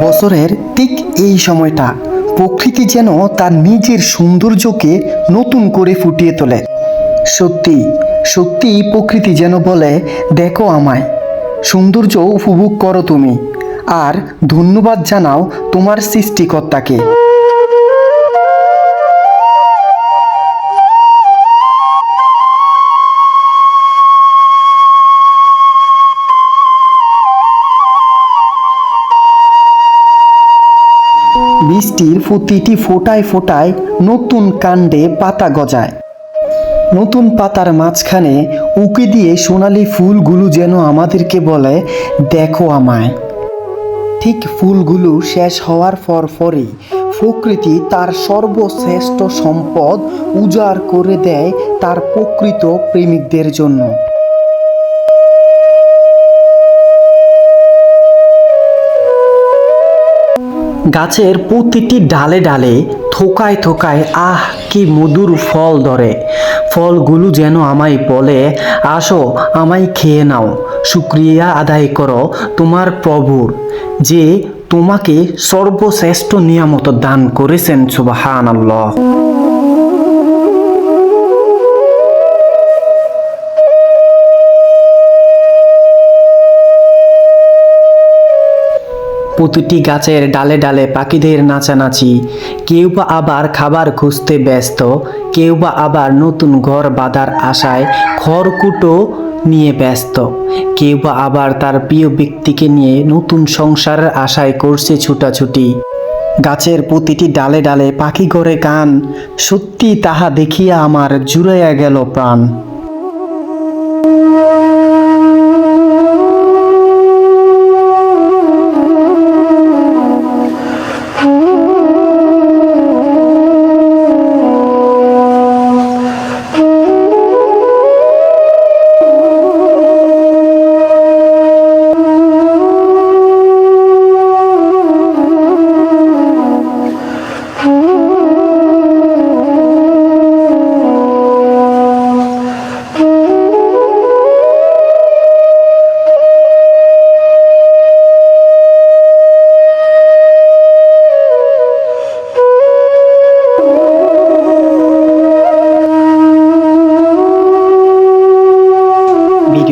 বছরের ঠিক এই সময়টা প্রকৃতি যেন তার নিজের সৌন্দর্যকে নতুন করে ফুটিয়ে তোলে। সত্যি সত্যি প্রকৃতি যেন বলে, দেখো আমায়, সৌন্দর্য উপভোগ করো তুমি, আর ধন্যবাদ জানাও তোমার সৃষ্টিকর্তাকে। বৃষ্টির প্রতিটি ফোটায় ফোটায় নতুন কাণ্ডে পাতা গজায়। নতুন পাতার মাঝখানে উকি দিয়ে সোনালি ফুলগুলো যেন আমাদেরকে বলে, দেখো আমায়। ঠিক ফুলগুলো শেষ হওয়ার পর পরই প্রকৃতি তার সর্বশ্রেষ্ঠ সম্পদ উজাড় করে দেয় তার প্রকৃত প্রেমিকদের জন্য। গাছের প্রতিটি ডালে ডালে থোকায় থোকায় আহ, কি মধুর ফল ধরে। ফলগুলো যেন আমায় বলে, আসো, আমায় খেয়ে নাও। শুক্রিয়া আদায় করো তোমার প্রভুর, যে তোমাকে সর্বশ্রেষ্ঠ নিয়ামত দান করেছেন সুবাহান আল্লাহ প্রতিটি গাছের ডালে ডালে পাখিদের নাচানাচি। কেউ বা আবার খাবার খুঁজতে ব্যস্ত, কেউ বা আবার নতুন ঘর বাঁধার আশায় খড়কুটো নিয়ে ব্যস্ত। কেউ বা আবার তার প্রিয় ব্যক্তিকে নিয়ে নতুন সংসারের আশায় করছে ছুটাছুটি। গাছের প্রতিটি ডালে ডালে পাখি করে গান সত্যি তাহা দেখিয়া আমার জুড়াইয়া গেল প্রাণ।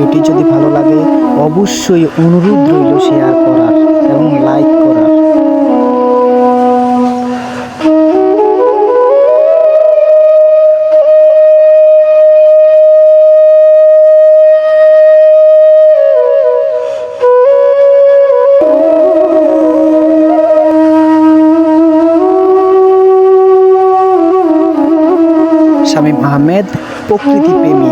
ভিডিওটি যদি ভালো লাগে, অবশ্যই অনুরোধ রইল শেয়ার করার এবং লাইক করার। শামীম আহমেদ প্রকৃতি প্রেমী